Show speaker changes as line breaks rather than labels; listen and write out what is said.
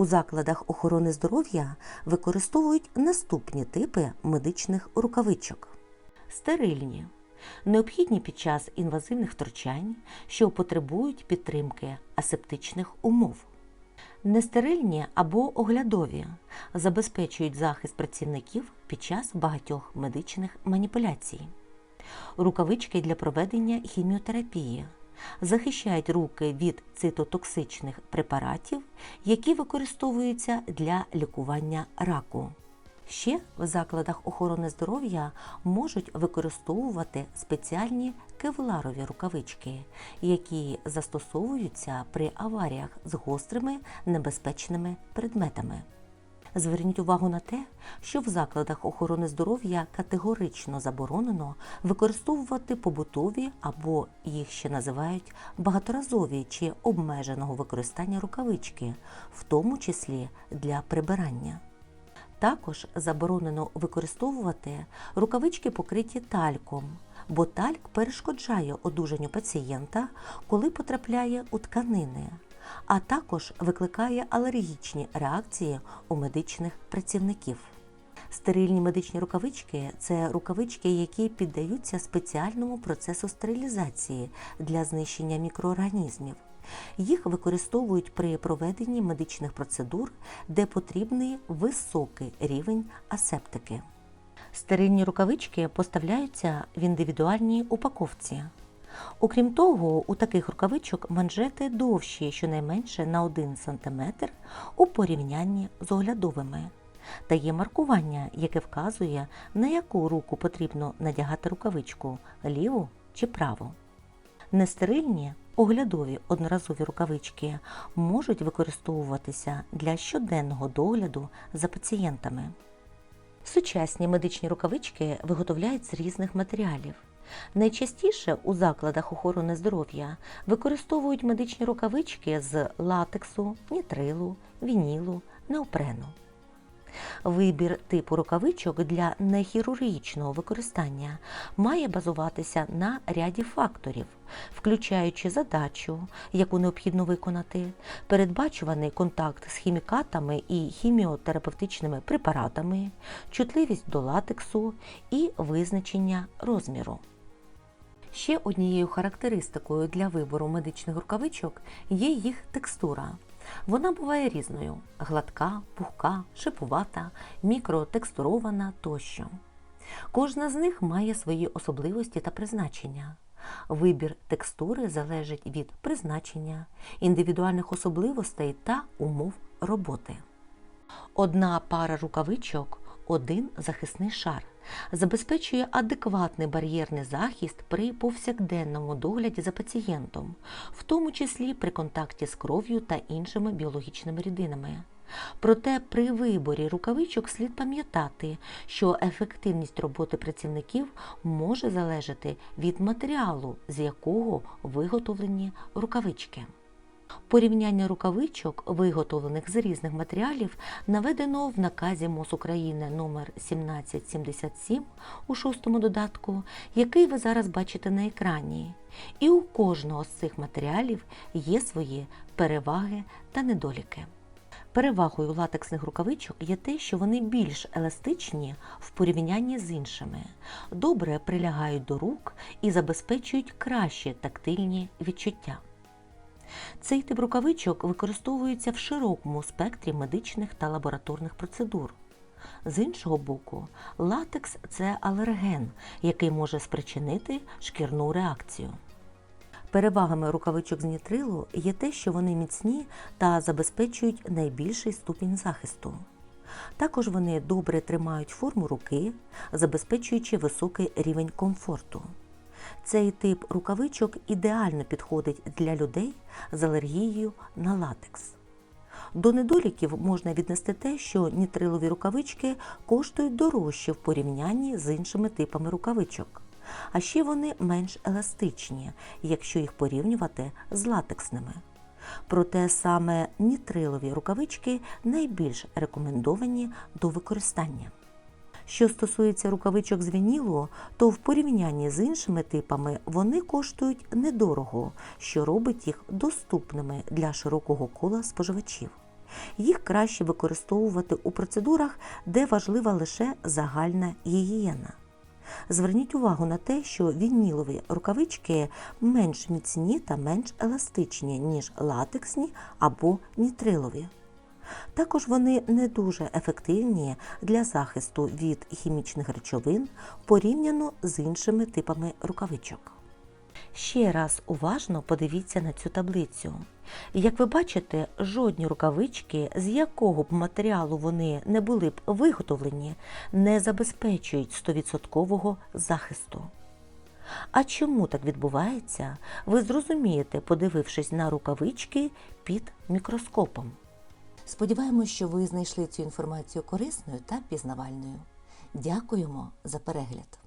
У закладах охорони здоров'я використовують наступні типи медичних рукавичок: стерильні, необхідні під час інвазивних втручань, що потребують підтримки асептичних умов. Нестерильні або оглядові забезпечують захист працівників під час багатьох медичних маніпуляцій. Рукавички для проведення хіміотерапії захищають руки від цитотоксичних препаратів, які використовуються для лікування раку. Ще в закладах охорони здоров'я можуть використовувати спеціальні кевларові рукавички, які застосовуються при аваріях з гострими небезпечними предметами. Зверніть увагу на те, що в закладах охорони здоров'я категорично заборонено використовувати побутові або їх ще називають багаторазові чи обмеженого використання рукавички, в тому числі для прибирання. Також заборонено використовувати рукавички покриті тальком, бо тальк перешкоджає одужанню пацієнта, коли потрапляє у тканини, а також викликає алергічні реакції у медичних працівників. Стерильні медичні рукавички це рукавички, які піддаються спеціальному процесу стерилізації для знищення мікроорганізмів. Їх використовують при проведенні медичних процедур, де потрібний високий рівень асептики. Стерильні рукавички поставляються в індивідуальній упаковці. Окрім того, у таких рукавичок манжети довші щонайменше на 1 см у порівнянні з оглядовими. Та є маркування, яке вказує, на яку руку потрібно надягати рукавичку ліву чи праву. Нестерильні оглядові одноразові рукавички можуть використовуватися для щоденного догляду за пацієнтами. Сучасні медичні рукавички виготовляють з різних матеріалів. Найчастіше у закладах охорони здоров'я використовують медичні рукавички з латексу, нітрилу, вінілу, неопрену. Вибір типу рукавичок для нехірургічного використання має базуватися на ряді факторів, включаючи задачу, яку необхідно виконати, передбачуваний контакт з хімікатами і хіміотерапевтичними препаратами, чутливість до латексу і визначення розміру. Ще однією характеристикою для вибору медичних рукавичок є їх текстура. Вона буває різною: гладка, пухка, шипувата, мікротекстурована тощо. Кожна з них має свої особливості та призначення. Вибір текстури залежить від призначення, індивідуальних особливостей та умов роботи. Одна пара рукавичок, один захисний шар, забезпечує адекватний бар'єрний захист при повсякденному догляді за пацієнтом, в тому числі при контакті з кров'ю та іншими біологічними рідинами. Проте при виборі рукавичок слід пам'ятати, що ефективність роботи працівників може залежати від матеріалу, з якого виготовлені рукавички. Порівняння рукавичок, виготовлених з різних матеріалів, наведено в наказі МОЗ України номер 1777 у шостому додатку, який ви зараз бачите на екрані. І у кожного з цих матеріалів є свої переваги та недоліки. Перевагою латексних рукавичок є те, що вони більш еластичні в порівнянні з іншими, добре прилягають до рук і забезпечують кращі тактильні відчуття. Цей тип рукавичок використовується в широкому спектрі медичних та лабораторних процедур. З іншого боку, латекс це алерген, який може спричинити шкірну реакцію. Перевагами рукавичок з нітрилу є те, що вони міцні та забезпечують найбільший ступінь захисту. Також вони добре тримають форму руки, забезпечуючи високий рівень комфорту. Цей тип рукавичок ідеально підходить для людей з алергією на латекс. До недоліків можна віднести те, що нітрилові рукавички коштують дорожче в порівнянні з іншими типами рукавичок, а ще вони менш еластичні, якщо їх порівнювати з латексними. Проте саме нітрилові рукавички найбільш рекомендовані до використання. Що стосується рукавичок з вінілу, то в порівнянні з іншими типами вони коштують недорого, що робить їх доступними для широкого кола споживачів. Їх краще використовувати у процедурах, де важлива лише загальна гігієна. Зверніть увагу на те, що вінілові рукавички менш міцні та менш еластичні, ніж латексні або нітрилові. Також вони не дуже ефективні для захисту від хімічних речовин порівняно з іншими типами рукавичок. Ще раз уважно подивіться на цю таблицю. Як ви бачите, жодні рукавички, з якого б матеріалу вони не були б виготовлені, не забезпечують 100% захисту. А чому так відбувається, ви зрозумієте, подивившись на рукавички під мікроскопом. Сподіваємось, що ви знайшли цю інформацію корисною та пізнавальною. Дякуємо за перегляд!